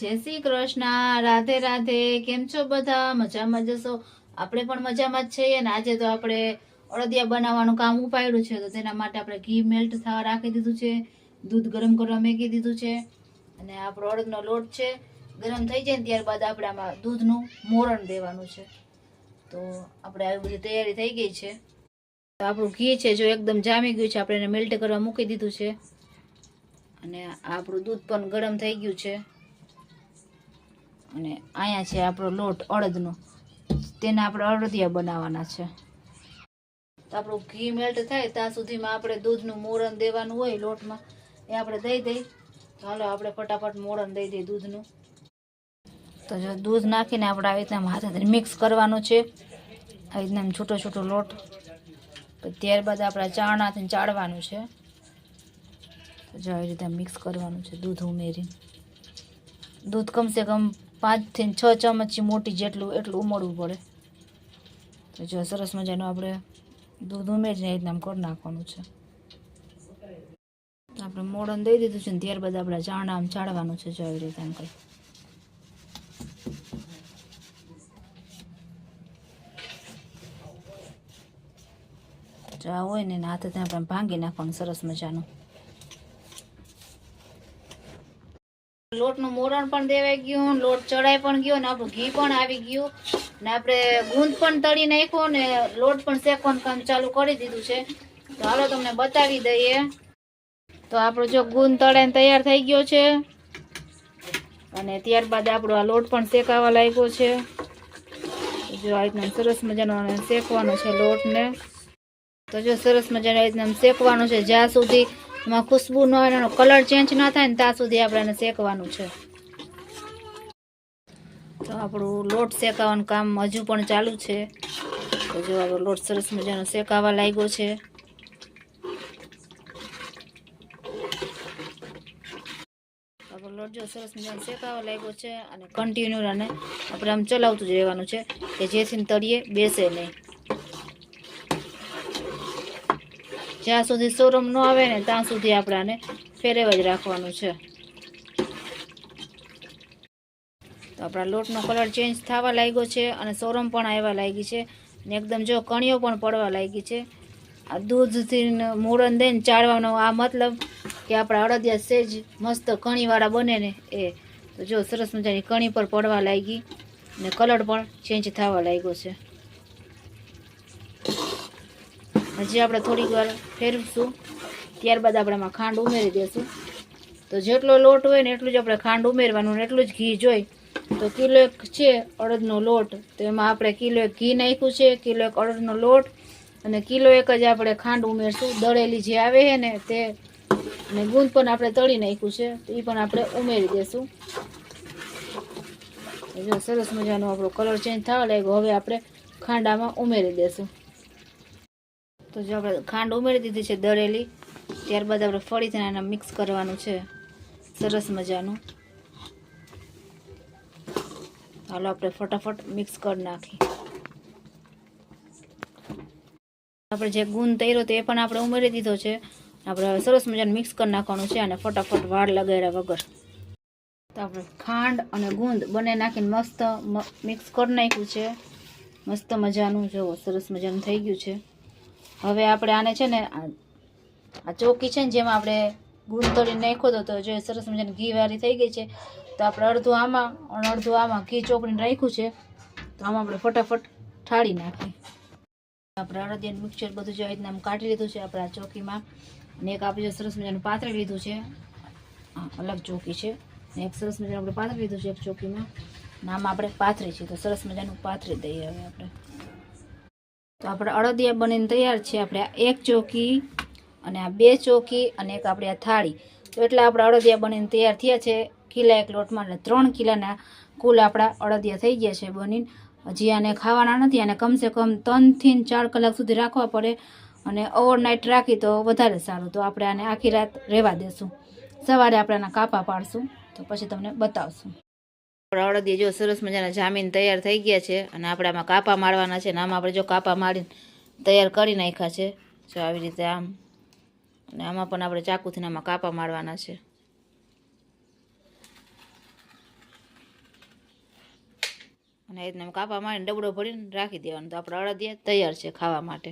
જય શ્રી કૃષ્ણ, રાધે રાધે, કેમ છો બધા? મજામાં જશો આપણે પણ મજામાં જ છીએ ને આજે તો આપણે અડદિયા બનાવવાનું કામ ઉપાડ્યું છે, તો તેના માટે આપણે ઘી મેલ્ટ થવા રાખી દીધું છે, દૂધ ગરમ કરવા મેકી દીધું છે અને આપણો અડદનો લોટ છે. ગરમ થઈ જાય ને ત્યારબાદ આપણે આમાં દૂધનું મોરણ દેવાનું છે. તો આપણે આવી બધી તૈયારી થઈ ગઈ છે. તો આપણું ઘી છે જો એકદમ જામી ગયું છે, આપણે એને મેલ્ટ કરવા મૂકી દીધું છે. અને આપણું દૂધ પણ ગરમ થઈ ગયું છે. અને અહીંયા છે આપણો લોટ અડદનો. તેને આપણે અડદિયા બનાવવાના છે. તો આપણું ઘી મેલ્ટ થાય ત્યાં સુધીમાં આપણે દૂધનું મોરણ દેવાનું હોય લોટમાં, એ આપણે દઈ દઈ. ચાલો આપણે ફટાફટ મોરણ દઈ દઈએ દૂધનું. તો જો દૂધ નાખીને આપણે આવી રીતના હાથે મિક્સ કરવાનું છે. આવી રીતના છૂટો છૂટો લોટ. ત્યારબાદ આપણે ચાણાથી ચાળવાનું છે. જો આવી રીતે મિક્સ કરવાનું છે દૂધ ઉમેરીને. દૂધ કમસે કમ પાંચથી છ ચમચી મોટી જેટલું, એટલું ઉમળવું પડે. તો જો સરસ મજાનું આપણે દૂધ ઉમેરીને રીતના આમ કરી નાખવાનું છે. આપણે મોડન દઈ દીધું છે ને, ત્યારબાદ આપણે ચાણા આમ ચાળવાનું છે જો આવી રીતે આમ કંઈ જો હોય ને હાથે ત્યાં આપણે ભાંગી નાખવાનું સરસ મજાનું. લોટનું મોરણ પણ દેવાઈ ગયું, લોટ ચડાઈ પણ ગયો ને આપણું ઘી પણ આવી ગયું. ને આપણે ગુંદ પણ તળી નાખ્યો ને લોટ પણ શેકવાનું કામ ચાલુ કરી દીધું છે. તો હાલો તમને બતાવી દઈએ. તો આપણો જો ગુંદ તળાઈને તૈયાર થઈ ગયો છે. અને ત્યારબાદ આપણો આ લોટ પણ શેકાવા લાગ્યો છે. જો આ રીતના સરસ મજાનો શેકવાનો છે લોટને. તો જો સરસ મજાનો આ રીતના શેકવાનું છે, જ્યાં સુધી એમાં ખુશ્બુ ન હોય એનો કલર ચેન્જ ના થાય ને ત્યાં સુધી આપણે એને શેકવાનું છે. તો આપણું લોટ શેકાવાનું કામ હજુ પણ ચાલુ છે. તો જો આપણો લોટ સરસ મજાનો શેકાવા લાગ્યો છે. આપણો લોટ જો સરસ મજાનો શેકાવા લાગ્યો છે અને કન્ટિન્યુ અને આપણે આમ ચલાવતું જ રહેવાનું છે કે જેથી તળીએ, બેસે નહીં. જ્યાં સુધી સોરમ ન આવે ને ત્યાં સુધી આપણાને ફેરવ જ રાખવાનું છે. તો આપણા લોટનો કલર ચેન્જ થવા લાગ્યો છે અને સોરમ પણ આવવા લાગી છે ને એકદમ જો કણીઓ પણ પડવા લાગી છે. આ દૂધથી ને દઈને ચાળવાનો આ મતલબ કે આપણા અડદિયા સેજ મસ્ત કણીવાળા બને ને એ. તો જો સરસ મજાની કણી પર પડવા લાગી ને કલર પણ ચેન્જ થવા લાગ્યો છે. હજી આપણે થોડીક વાર ફેરવીશું. ત્યારબાદ આપણે એમાં ખાંડ ઉમેરી દઈશું તો જેટલો લોટ હોય ને એટલું જ આપણે ખાંડ ઉમેરવાનું ને એટલું જ ઘી જોઈ. તો કિલો એક છે અડદનો લોટ. તો એમાં આપણે કિલો એક ઘી નાખ્યું છે, કિલો એક અડદનો લોટ અને કિલો એક જ આપણે ખાંડ ઉમેરશું. દળેલી જે આવે છે ને તે અને ગુંદ પણ આપણે તળી નાખ્યું છે, તો એ પણ આપણે ઉમેરી દઈશું જો સરસ મજાનો આપણો કલર ચેન્જ થવા લાગ્યો. હવે આપણે ખાંડામાં ઉમેરી દઈશું તો જો આપણે ખાંડ ઉમેરી દીધી છે દળેલી, ત્યારબાદ આપણે ફરીથી આને મિક્સ કરવાનું છે. સરસ મજાનું. હાલો આપણે ફટાફટ મિક્સ કરી નાખી. આપણે જે ગુંદ તૈરો તે પણ આપણે ઉમેરી દીધો છે. આપણે હવે સરસ મજાનું મિક્સ કરી નાખવાનું છે અને ફટાફટ વાળ લગાડ્યા વગર. તો આપણે ખાંડ અને ગુંદ બંને નાખીને મસ્ત મિક્સ કરી નાખ્યું છે. મસ્ત મજાનું, જુઓ, સરસ મજાનું થઈ ગયું છે. હવે આપણે આને છે ને, આ ચોકી છે ને જેમાં આપણે ગુંદ તળીને નાખ્યો હતો તો જો સરસ મજાની ઘી વારી થઈ ગઈ છે, તો આપણે અડધું આમાં, અને અડધું આમાં ઘી ચોકડીને રાખ્યું છે, તો આમાં આપણે ફટાફટ ઠાળી નાખીએ. આપણે અડદિયાનું મિક્સર બધું જે રીતના આમ કાઢી લીધું છે આપણે આ ચોકીમાં, ને એક આપણે સરસ મજાનું પાથરી લીધું છે અલગ ચોકી છે, ને એક સરસ મજાનું આપણે પાથરી લીધું છે એક ચોકીમાં, ને આમાં આપણે પાથરી છે, તો સરસ મજાનું પાથરી દઈએ હવે આપણે. તો આપણે અડદિયા બનીને તૈયાર છે આપણે એક ચોકી અને આ બે ચોકી અને એક આપણે આ થાળી. તો એટલે આપણા અડદિયા બનીને તૈયાર થયા છે. કિલા એક લોટમાં એટલે ત્રણ કિલાના કુલ આપણા અડદિયા થઈ ગયા છે બનીને. હજી આને ખાવાના નથી. અને કમસે કમ ત્રણથી ચાર કલાક સુધી રાખવા પડે અને ઓવરનાઇટ રાખી તો વધારે સારું. તો આપણે આને આખી રાત રહેવા દેશું. સવારે આપણે આના કાપા પાડશું. તો પછી તમને બતાવશું. આપણા અડદિયા જો સરસ મજાના જામીન તૈયાર થઈ ગયા છે અને આપણે આમાં કાપા મારવાના છે અને આમાં આપણે જો કાપા મારીને તૈયાર કરી નાખ્યા છે, જો આવી રીતે આમ. અને આમાં પણ આપણે ચાકુથી આમાં કાપા મારવાના છે. અને એ રીતના કાપા મારીને ડબડો ભરીને રાખી દેવાનો. તો આપણે અડદિયા તૈયાર છે ખાવા માટે.